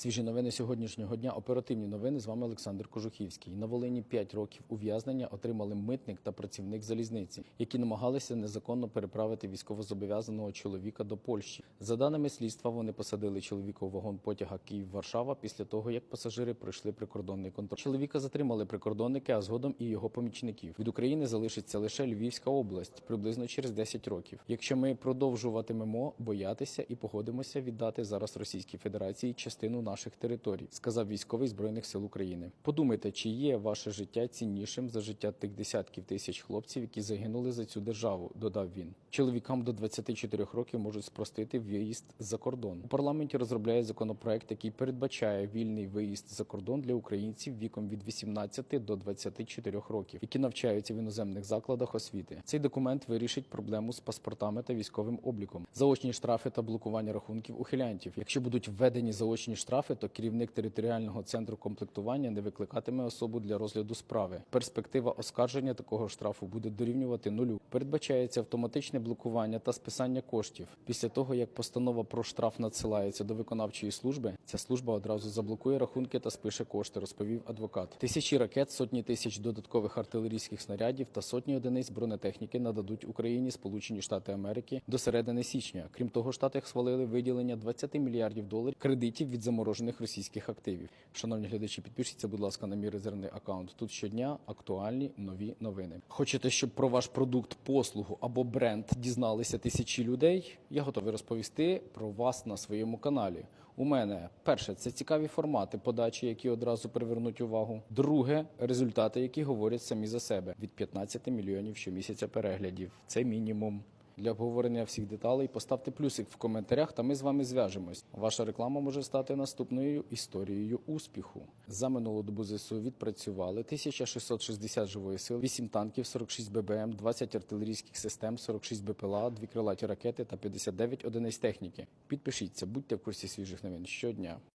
Свіжі новини сьогоднішнього дня. Оперативні новини. З вами Олександр Кожухівський. На Волині 5 років ув'язнення отримали митник та працівник залізниці, які намагалися незаконно переправити військовозобов'язаного чоловіка до Польщі. За даними слідства, вони посадили чоловіка у вагон потяга Київ-Варшава після того, як пасажири пройшли прикордонний контроль. Чоловіка затримали прикордонники, а згодом і його помічників. Від України залишиться лише Львівська область приблизно через 10 років. Якщо ми продовжуватимемо боятися і погодимося віддати зараз Російській Федерації частину наших територій, сказав військовий збройних сил України. Подумайте, чи є ваше життя ціннішим за життя тих десятків тисяч хлопців, які загинули за цю державу. Додав він. Чоловікам до 24 років можуть спростити виїзд за кордон. У парламенті розробляє законопроект, який передбачає вільний виїзд за кордон для українців віком від 18 до 24 років, які навчаються в іноземних закладах освіти. Цей документ вирішить проблему з паспортами та військовим обліком, заочні штрафи та блокування рахунків ухилянтів. Якщо будуть введені заочні штрафи, то керівник територіального центру комплектування не викликатиме особу для розгляду справи. Перспектива оскарження такого штрафу буде дорівнювати нулю. Передбачається автоматичне блокування та списання коштів. Після того як постанова про штраф надсилається до виконавчої служби, ця служба одразу заблокує рахунки та спише кошти, розповів адвокат. Тисячі ракет, сотні тисяч додаткових артилерійських снарядів та сотні одиниць бронетехніки нададуть Україні Сполучені Штати Америки до середини січня. Крім того, штати схвалили виділення 20 мільярдів доларів кредитів від заморожених російських активів. Шановні глядачі, підпишіться, будь ласка, на мій резервний аккаунт. Тут щодня актуальні нові новини. Хочете, щоб про ваш продукт, послугу або бренд дізналися тисячі людей? Я готовий розповісти про вас на своєму каналі. У мене перше це цікаві формати подачі, які одразу привернуть увагу. Друге результати, які говорять самі за себе від 15 мільйонів щомісяця переглядів. Це мінімум. Для обговорення всіх деталей поставте плюсик в коментарях, та ми з вами зв'яжемось. Ваша реклама може стати наступною історією успіху. За минулу добу ЗСУ відпрацювали 1660 живої сили, 8 танків, 46 ББМ, 20 артилерійських систем, 46 БПЛА, 2 крилаті ракети та 59 одиниць техніки. Підпишіться, будьте в курсі свіжих новин щодня.